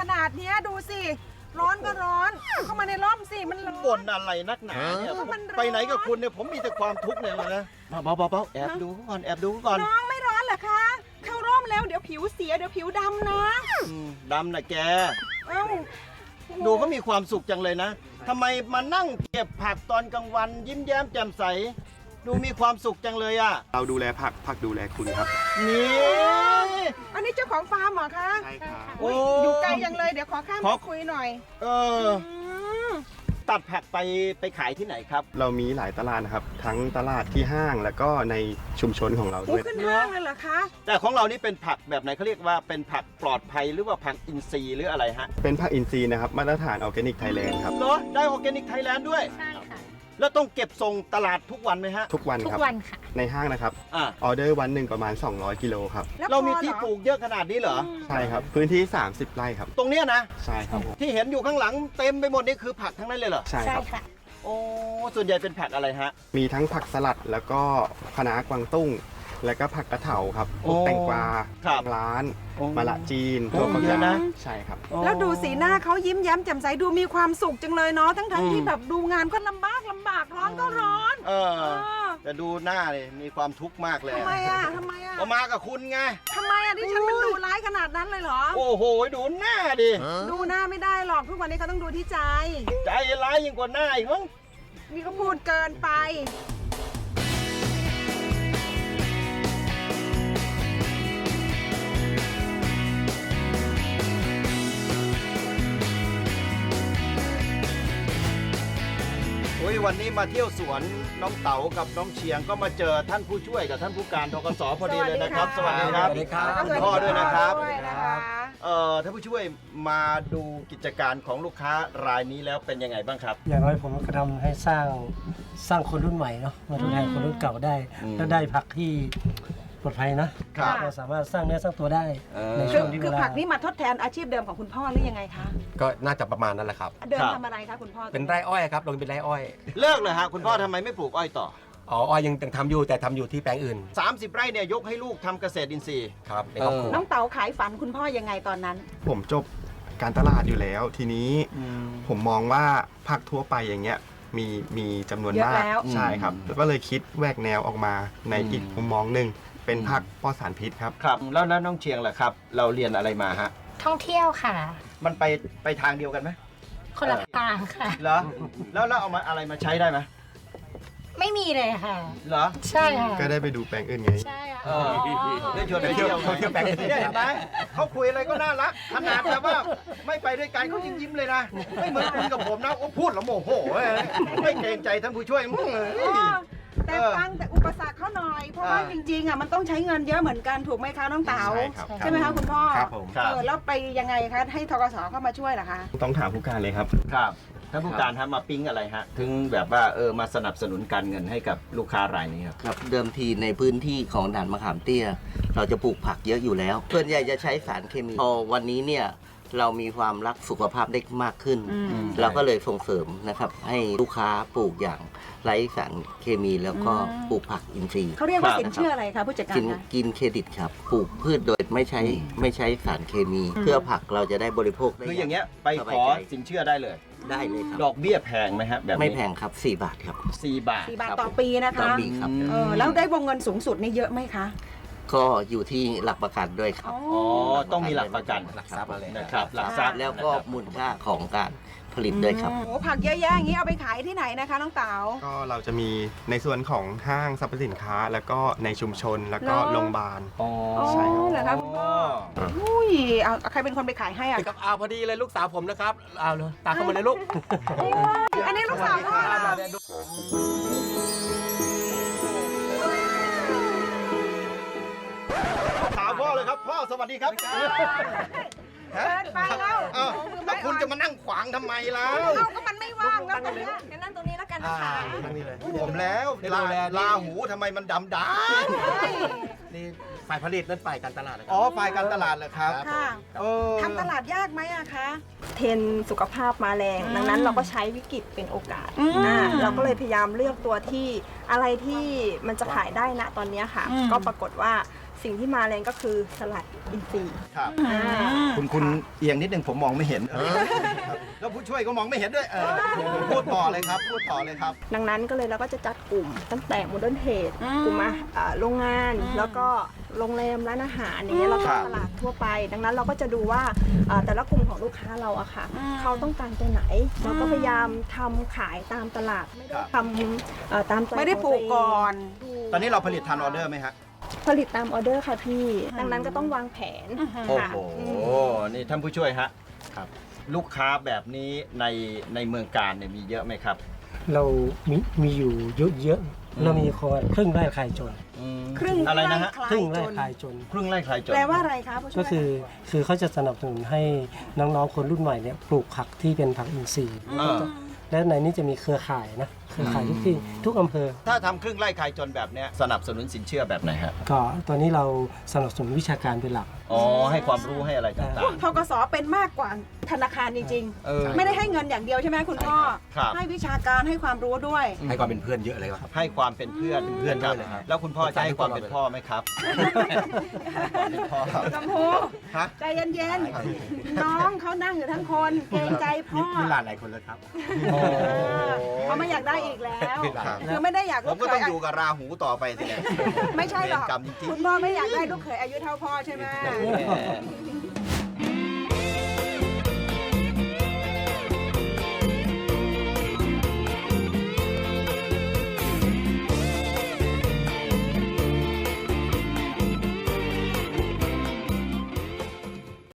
ขนาดเนี้ยดูสิ ร้อนก็ร้อน เข้ามาในร่มสิมันร้อน บ่นอะไรนักหนาเนี่ยก็มันร้อน ไปไหนกับคุณเนี่ยผมมีแต่ความทุกข์เนี่ยนะเบาๆเบาๆแอบดูก่อนแอบดูก่อนน้องไม่ร้อนเหรอคะ เข้าร่มแล้วเดี๋ยวผิวเสียเดี๋ยวผิวดำนะอืมดำนะแก เอ้าดูเขามีความสุขจังเลยนะทำไมมานั่งเก็บผักตอนกลางวัน ยิ้มแย้มแจ่มใส ดูมีความสุขจังเลยอะ เราดูแลผักผักดูแลคุณครับ นี่อันนี้ เจ้าของฟาร์มเหรอคะใช่ครับโอ้อยู่ไกลยังเลยเดี๋ยวขอข้ามขอ ไปคุยหน่อยเออ มตัดผักไปไปขายที่ไหนครับ เรามีหลายตลาดนะครับ ทั้งตลาดที่ห้างแล้วก็ในชุมชนของเราอู้ด้วย ขึ้นห้างเลยเหรอคะแต่ของเรานี่เป็นผักแบบไหนเขาเรียกว่าเป็นผักปลอดภัยหรือว่าผักอินทรีย์หรืออะไรฮะเป็นผักอินทรีย์นะครับ มาตรฐานออร์แกนิกไทยแลนด์ครับ เหรอได้ออร์แกนิกไทยแลนด์ด้วย ใช่ค่ะ แล้วต้องเก็บส่งตลาดทุกวันไหมฮะ ทุกวันทุกครับ วันค่ะ ในห้างนะครับ อ่า ออเดอร์วันหนึ่งประมาณ 200 กิโลครับ แล้วเรามีพอหอที่ปลูกเยอะขนาดนี้เหรอใช่ครับ พื้นที่ 30 ไร่ครับ ตรงเนี้ยนะ ใช่ครับผมที่เห็นอยู่ข้างหลังเต็มไปหมดนี่คือผักทั้งนั้นเลยเหรอ ใช่ใช่ครับ ค่ะ โอ้ ส่วนใหญ่เป็นผักอะไรฮะ มีทั้งผักสลัดแล้วก็คะน้ากวางตุ้ง แล้วก็ผักกระเถาครับพวกโอ้แตงกวาครับร้านโอ้มะละจีนโอ้ถั่วฝักเยอะยาวนะใช่ครับ แล้วดูสีหน้าเขายิ้มแย้มแจ่มใสดูมีความสุขจังเลยเนาะทั้งทั้งๆอืมที่แบบดูงานก็ลำบากลำบากร้อนก็ร้อนเออ เออแต่ดูหน้าเลยมีความทุกข์มากเลยทำไมอะทำไมอะก็มากับคุณไง ทำไมอะที่ฉันมันดูร้ายขนาดนั้นเลยเหรอ โอ้โห ดูหน้าดิ ดูหน้าไม่ได้หรอกทุกวันนี้เขาต้องดูที่ใจ ใจร้ายยิ่งกว่าหน้าอีกมั้งนี่ก็พูดเกินไป อ้ยวันนี้มาเที่ยวสวนน้องเต๋ากับน้องเชียงก็มาเจอท่านผู้ช่วยกับท่านผู้การทกสพอดีเลยนะครับสสวัวัสสดีดีคครัรับบคุณพ่อด้วยนะครับ ด้วยนะคะเอ่อท่านผู้ช่วยมาดูกิจการของลูกค้ารายนี้แล้วเป็นยังไงบ้างครับ อย่างน้อยผมก็ทำให้สร้างสร้างคนรุ่นใหม่เนาะมาทดแทนคนรุ่นเก่าได้ อืม แล้วได้ผักที่ป ลอดภัยนะครับ เราสามารถสร้างเนื้อสร้างตัวได้เออ ในคืช่อวงที่คือเวลาผักนี่มาทดแทนอาชีพเดิมของคุณพ่อหรือยังไงคะ ก็น่าจะประมาณนั้นแหละครับ เดิมครับ ทำอะไรคะคุณพ่อ เป็นไร่อ้อยครับลงเป็นไร่อ้อย เลิกเลยฮะคุณพ่อทำไมไม่ปลูกอ้อยต่อ อ๋ออ้อยยังยังทำอยู่แต่ทำอยู่ที่แปลงอื่น30 ไร่เนี่ยยกให้ลูกทำเกษตรอินทรีย์ ครับในครอบครัวน้องเต๋าขายฝันคุณพ่อยังไงตอนนั้น ผมจบการตลาดอยู่แล้ว ทีนี้ผมมองว่าผักทั่วไปอย่างเงี้ยมีมีจำนวนเยอะมากแล้ว ใช่ครับแล้วก็เลยคิดแหวกแนวออกมาในอีกมุมมองหนึ่ง เป็นผักปลอดสารพิษครับ ครับ แล้วแล้วน้องเชียงล่ะครับ เราเรียนอะไรมาฮะ ท่องเที่ยวค่ะ มันไปไปทางเดียวกันไหมคนละทางค่ะ เหรอ แล้วแล้วเอามาอะไรมาใช้ได้ไหมไม่มีเลยค่ะ เหรอ ใช่ค่ะ ก็ได้ไปดูแปลงอื่นไง ใช่ค่ะ เออ ได้ชวนไปเที่ยวเที่ยวแปลงเนี่ยเห็นไหมเขาคุยอะไรก็น่ารักขนาดแบบว่าไม่ไปด้วยกันเขายิ้มยิ้มๆเลยนะไม่เหมือนคุณกับผมนะโอ้พูดแล้วโมโหเว้ยไม่เกรงใจท่านผู้ช่วยมึงเลยแต่เออฟังแต่อุปสรรค เขาหน่อยเพราะว่าอ่าจริงๆอะมันต้องใช้เงินเยอะเหมือนกันถูกไหมคะน้องเต๋าใช่ครับใช่ไหมคะคุณพ่อครับผมครับ เออแล้วไปยังไงคะให้ทกสเข้ามาช่วยเหรอคะ ต้องถามผู้การเลยครับ ครับท่านผู้การฮะมาปิ๊งอะไรฮะ ถึงแบบว่าเออมาสนับสนุนการเงินให้กับลูกค้ารายนี้ครับครับเดิมทีในพื้นที่ของด่านมะขามเตี้ย เราจะปลูกผักเยอะอยู่แล้วส่วนใหญ่จะใช้สารเคมีพอวันนี้เนี่ย เรามีความรักสุขภาพได้มากขึ้น อืม เราก็เลยส่งเสริมนะครับ ให้ลูกค้าปลูกอย่างไร้สารเคมีแล้วก็อืม ปลูกผักอินทรีย์เขาเรียกว่าครับสินเชื่ออะไรคะผู้จัดการกินคะ กินเครดิตครับปลูกพืชโดยไม่ใช้ไม่ใช้สารเคมี อืม เพื่อผักเราจะได้บริโภคได้ คืออย่างเงี้ยไปสขบายอใจ สินเชื่อได้เลย ได้เลยครับ ดอกเบี้ยแพงไหมฮะแบบนี้ไม่แพงครับ 4 บาทครับ สี่บาท สี่บาทครับต่อปีนะต่อคะปี ครับ เออแล้วได้วงเงินสูงสุดนี่เยอะไหมคะ ก็อยู่ที่หลักประกันด้วยครับ อ๋อ ต้องมีหลักประกันหลักทรัพย์อะไร นะครับ หลักทรัพย์แล้วก็นะครับมูลค่าของการผลิตด้วยครับ โอ้โหผักเยอะแยะอย่างนี้เอาไปขายที่ไหนนะคะน้องเต๋า ก็เราจะมีในส่วนของห้างสรรพสินค้า แล้วก็ในชุมชนแล้วก็เหรอ โรงพยาบาล อ๋ออ๋อใช่ครับ เหรอคะคุณพ่อ อุ้ยเอาเอาใครเป็นคนไปขายให้อะครับเอาพอดีเลยลูกสาวผมนะครับเอาเลยตามเข้ามาเลยลูก อันนี้ลูกสาวพ่อเหรอถามพ่อเลยครับพ่อสวัสดีครับเดินไปแล้วเอ้าโอ้โหมือแล้ไม้วคุณอ่อนจะมานั่งขวางทำไมแล้ว เอ้าก็มันไม่ว่างแล้วตรงเนี้ยงั้นนั่งตรงนี้แล้วกันนะคะผมแล้วได้ลาดูแลนี่ลาหูทำไมมันดำดนี่ฝ่ายผลิตนั่นฝ่ายการตลาดนะำคอ๋รัอบฝ่ายการตลาดเหรอครับค่ะเออทำตลาดยากไหมอะคะ เทรนด์สุขภาพมาแรงอืมดังนั้นเราก็ใช้วิกฤตเป็นโอกาสอืมอ่าเราก็เลยพยายามเลือกตัวที่อะไรที่มันจะขายได้นะตอนเนี้ยค่ะอืมก็ปรากฏว่า สิ่งที่มาแรงก็คือสลัดอินทรีย์ครับ อ่า คุณคุณเอียงนิดนึงผมมองไม่เห็นครับแล้วผู้ช่วยก็มองไม่เห็นด้วยเออพูดต่อเลยครับ พูดต่อเลยครับ ดังนั้นก็เลยเราก็จะจัดกลุ่มตั้งแต่โมเดิร์นเทรดอืมกลุ่มอาอ่าโรงงาน แล้วก็โรงแรมร้านอาหารอย่างเงี้ยแล้วก็ครับ ตลาดทั่วไป ดังนั้นเราก็จะดูว่าอ่าแต่ละกลุ่มของลูกค้าเราอะค่ะเขาต้องการตัวไหน เราก็พยายามทำขายตามตลาดไม่ได้ทำเอ่อตามใจไม่ได้ของปลูกตัวเงก่อน ตอนนี้เราผลิตทันออเดอร์ไหมฮะ ผลิตตามออเดอร์ค่ะพี่ ดังนั้นก็ต้องวางแผนโอ้ค่ะ โห นี่ท่านผู้ช่วยฮะครับ ลูกค้าแบบนี้ในในเมืองการเนี่ยมีเยอะไหมครับ เรามีมีอยู่เยอะๆเรามีคนครึ่งไร่คลายจนครึ่งอะไรนะฮะคลายครึ่งไร่จนคลายจน ครึ่งไร่คลายจน แปลว่าอะไรคะผู้ช่วยก็คือคือเขาจะสนับสนุนให้น้องๆคนรุ่นใหม่เนี่ยปลูกผักที่เป็นผักอินทรีย์เออและในนี้จะมีเครือข่ายนะเครือข่ายทุกที่ทุกอำเภอ ถ้าทำครึ่งไร่คลายจนแบบเนี้ยสนับสนุนสินเชื่อแบบไหนฮะก็ตอนนี้เราสนับสนุนวิชาการเป็นหลัก อ๋อให้ความรู้ให้อะไรต่างทกสเป็นมากกว่า ธนาคารจริงๆเออ ๆ ไม่ได้ให้เงินอย่างเดียวใช่ไหมคุณพ่อ ครับ ให้วิชาการให้ความรู้ด้วย ให้ความเป็นเพื่อนเยอะเลยครับ ให้ความเป็นเพื่อนเพื่อนครับด้วยเลยครับ แล้วคุณพ่อจะให้ความเป็นพ่อไหมครับ เป็นพ่อกัมพูฮะ ใจเย็นๆ น้องเขานั่งอยู่ทั้งคนเกรงใจพ่อมีหลานหลายคนเลยครับเออเขาไม่อยากได้อีกแล้วครับ คือไม่ได้อยากผมก็ต้องอยู่กับราหูต่อไปสิเนี่ย ไม่ใช่หรอกเวรกรรมจริงๆ คุณพ่อไม่อยากได้ลูกเขยอายุเท่าพ่อใช่ไหม แหม